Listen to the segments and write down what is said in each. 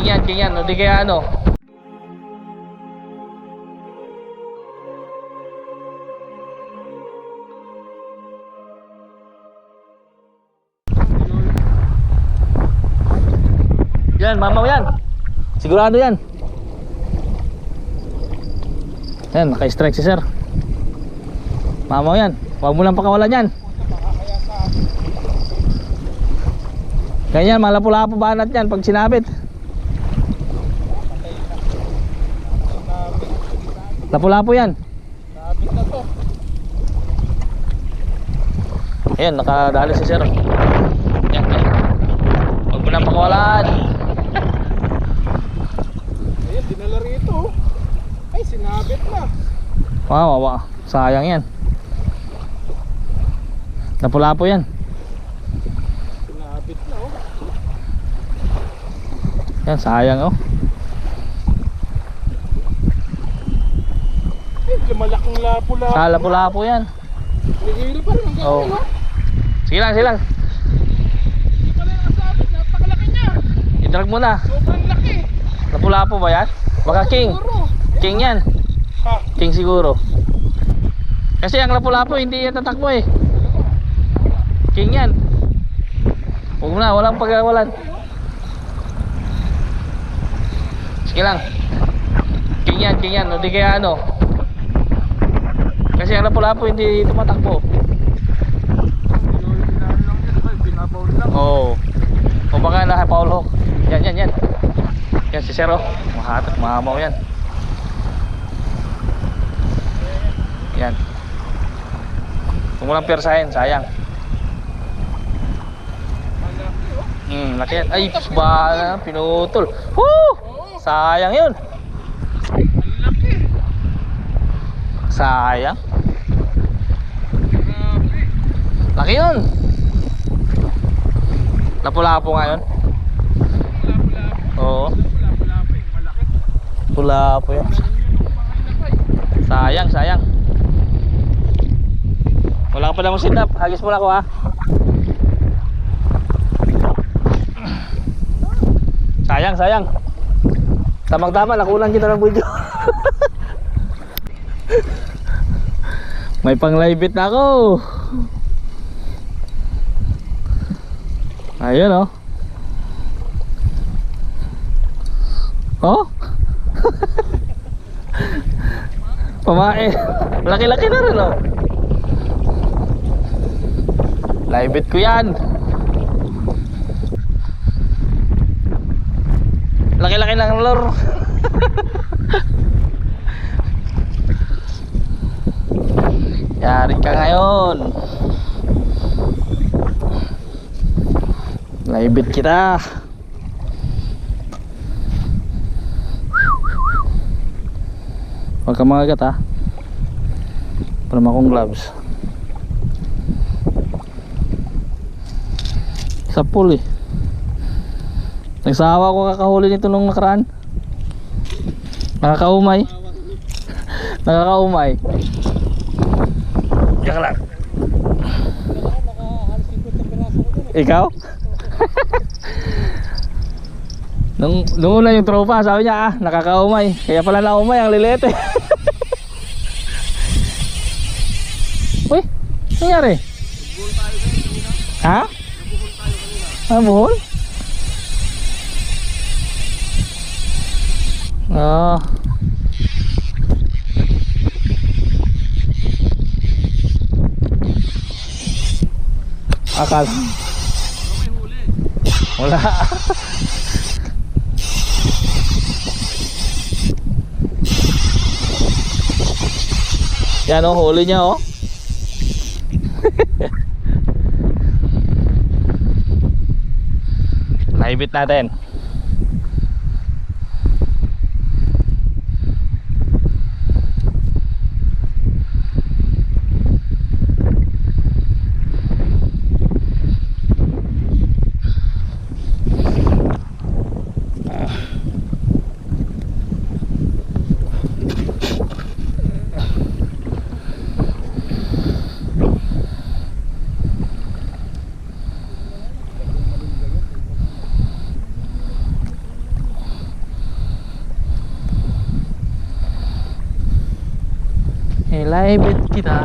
King yan, king yan. O di kaya ano. Yan, mamaw yan. Sigurado yan. Yan, naka-strike si sir. Mamaw yan. Huwag mo lang pakawalan yan. Ganyan, malapo-lapo banat yan pag sinabit. Lapo-lapo yan. Sabit na to. Ayan, nakadali si sir. Yan, yan. Huwag mo lang pakawalan. Ayun, dinala rito. Ay, sinabit na. Wow, wow, sayang yan. Lapo-lapo yan. Sinabit na oh. Yan, sayang oh. Malaking lapo-lapo. Sa lapo-lapo yan. Nihilo pa rin ang ganyan, oh. Sige lang, sige lang. Hindi pala nakasabit. Napakalaki niya. I-drag mo na. Sobrang laki. Lapo-lapo ba yan? Baka king. King yan. Ha? King siguro. Kasi ang lapu-lapu hindi yan tatakbo eh. King yan. Huwag na, walang pagkawalan. Sige lang. King yan, king yan. O di kaya ano. Kasi ang lapu-lapu hindi tumatakbo. Oo. O baka na Paul Hawk. Yan, yan, yan. Yan si Zero. Mahatak, mahamaw yan. Yan. Kung walang persahin, sayang. Oh. Hmm, laki yan. Ay, ba, pinutol. Woo! Sayang yun. Sayang. Laki yun. Lapu-lapo nga yun. Lapo-lapo. Oo. Lapo-lapo eh. Malaki. Ganun yun. Sayang, sayang. Wala ka pa namang sit up. Hagis mo na ako ha. Sayang, sayang. Tamang tama, nakulang kita ng video. May pang live bit na ako. Ayun oh. Oh? Pamae. Laki-laki na rin oh. Live bit ko yan. Laki-laki ng lure. Yari ka ngayon. Live bit kita. Huwag ka mga gat ha. Para akong gloves. Sa pool eh. Nagsawa ko kakahuli nito nung nakaraan. Nakakaumay. Nakakaumay. Diyan ka lang. Ikaw? Nung, nung una yung tropa, sabi niya ah, nakakaumay. Kaya pala naumay ang lilete. Uy, nangyari? Ha? Ah, buhol? Ah. Akal. Wala. Yan oh, huli niya oh. Naibit natin. Ilaibit kita.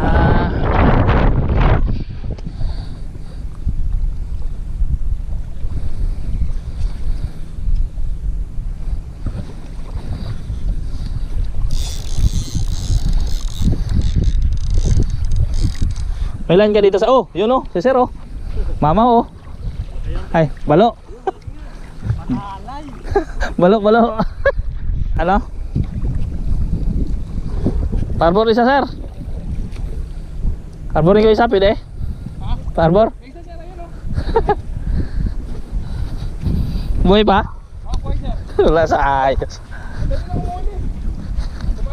May line ka dito sa oh, yun oh, si Sir oh. Mama oh. Ay, balo. balo, balo. ano? Parbor isa sir. Parbor kayo isa pwede? Ha? Parbor? Isa sir, ayun o. Buhay pa? Okay sir. Wala sa ayos.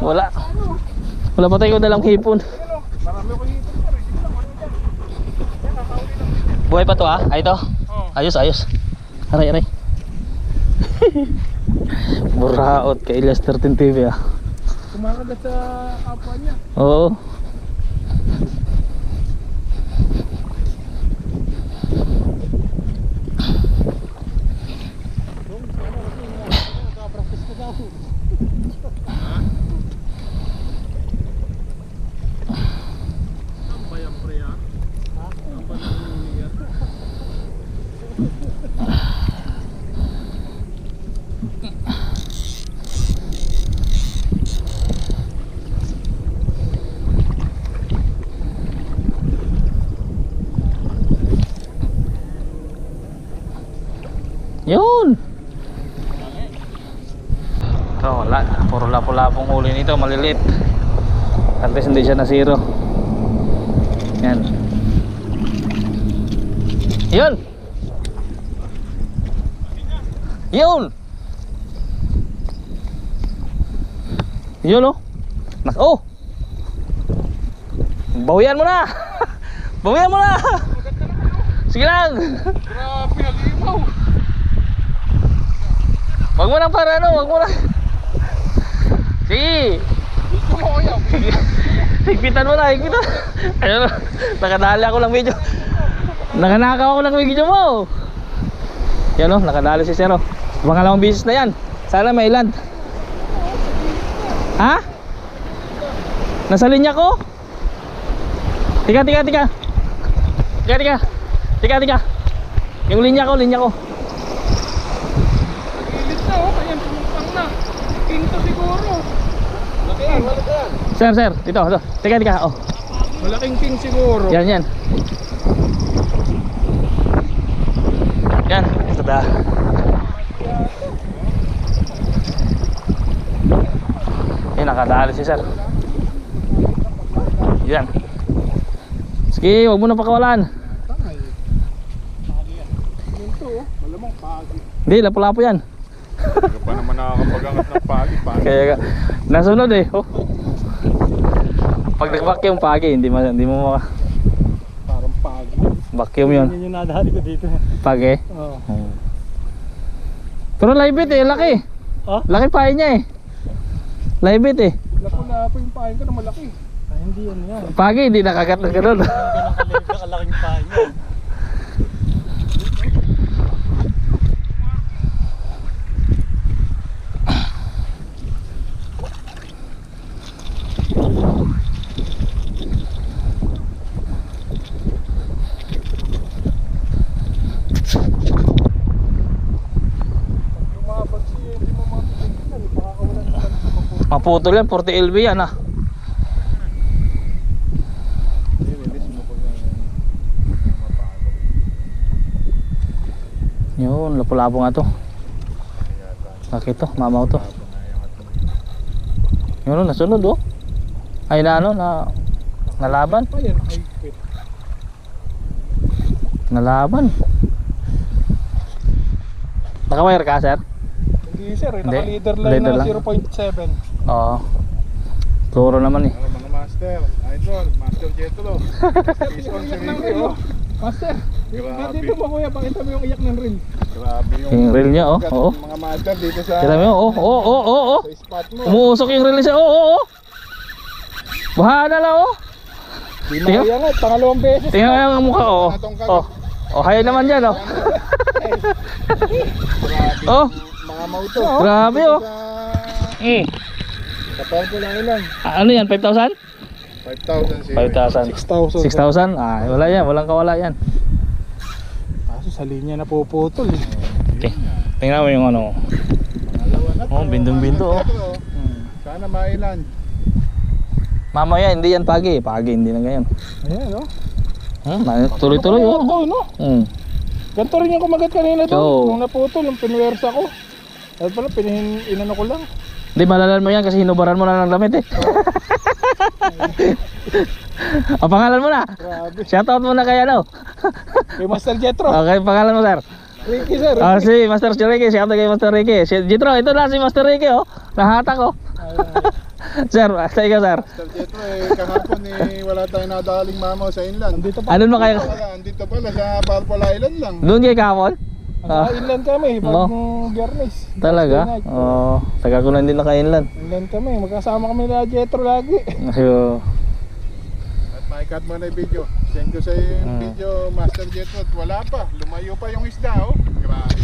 Wala. Wala pa tayo dalang hipon. Marami ko dito sir. Ano. Buhay pa to ah. Ay to. Oo. Ayos, ayos. Aray, aray. Buraot kay 13 TV ah. Kumakagat sa kapwa niya. Oo. Doon, sana kasi nakapractice na daw. Ang bayang pre ha? Ha? Ang panahuli yan. Yun. Ito, wala. Puro lapo-lapong huli nito, malilit. At least hindi siya na zero. Yan. Yun. Yun. Yun oh. Nak oh. Bawian mo na. Bawian mo na. Sige lang. Grabe. Wag mo nang para ano, wag mo na. Sige. Gusto mo kaya? Higpitan mo na, higpitan. Ayun, nakadali ako ng video. Nakanakaw ako ng video mo. Yan o, nakadali si Zero. Pangalawang bisis na yan. Sana may land. Ha? Nasa linya ko? Tika, tika, tika. Tika, tika. Tika, tika. Yung linya ko, linya ko. Ilit na oh, kaya pumuntang na. Kinto siguro. Laki yan, malaki yan. Sir, sir, dito, dito. Tika, tika. Oh, Malaking king siguro. yan, yan. Yan, ito da. Yan, nakadali si sir. Yan. Sige, huwag mo na pakawalan. Oh. Hindi, lapo-lapo yan. Hindi nakakapagangat ng pagi. Pagi. Kaya ka, nasunod eh. Oh. Pag nag-vacuum pagi, hindi mo, hindi mo maka Parang pagi. vacuum yun. Yun yung nadali ko dito. Pagi. Oo. Oh. Pero live it eh, laki. Ah? Laki pahay niya eh. Live it eh. Lapo-lapo yung pahin ko na malaki. Ah, hindi yan yan. Pagi, hindi nakagat na ganun. Ganang kalaking pahin yan. Lumabag siya, hindi mo matitignan. Pakakawalan na lang sa maputo. Maputol yan, 40 LB yan ah. Yun, lapo-lapo nga to. Bakit to? Mamaw to. Yun, nasunod oh. Ay na ano, na nalaban. Nalaban. Nakawire ka, sir? Hindi sir, naka-leader Leader na lang. 0.7. Oo. Turo naman eh. Mga master, idol, master Jetlo. Oh. Master, yung Grabe. dito mo kuya, pakita mo yung iyak ng reel. Grabe yung Yung reel niya oh. Oo. ng mga master dito sa, Tira mo, oh, oh, oh, oh, oh. sa spot mo. Umuusok yung reel niya. Oh, oh, oh. Baha na lang oh. Di Tingnan. na kaya nga, pangalawang beses. Tingnan mo yung mukha oh. Oh. Oh, hayo naman dyan oh. Grabe Oh. mga mauto. Grabe oh. Sa, Mm. Purple lang ilan. Ah, Ano yan, 5,000? 5,000 si 5,000. 6,000. 6,000? Ah, wala yan. Walang kawala yan. Kaso sa linya na puputol eh. Okay. Tingnan mo yung ano. Pangalawa na to. Oh, bindong-bindo, oh. Jetro. Sana mailan. Mamaya, hindi yan pagi. Pagi, hindi na ngayon. Ayan no. Hmm, na- tuloy-tuloy oh. Ito no. Hmm. Ganito rin yung kumagat kanina to. Oo. Nung naputol, yung pinwersa ko. At pala, pinihin, inano ko lang. Hindi, malalan mo yan kasi hinubaran mo na ng damit eh. Ang pangalan mo na. Grabe. Shoutout mo na kay ano. Kay Master Jetro. Okay, pangalan mo sir. Ricky sir. Ah, si Master Ricky. Shoutout kay Master Ricky. Si Jitro, ito na si Master Ricky oh. Nahata ko. sir, sa ikaw sir. Master Jetro eh, kahapon eh, wala tayong nadaling mamaw sa inland. Dito pa. Ano mo kayo? Andito pala sa Palpal Island lang. Doon kay Kapon? Ah, Ah, inland kami. Bagong Biyernes. talaga? Oo. Oh, tagal ko na hindi naka-inland. Inland kami. Magkasama kami na Jetro lagi. So, At maikat mo na yung video. Send ko sa yung Hmm. video, Master Jetro. At wala pa. Lumayo pa yung isda, oh. Grabe.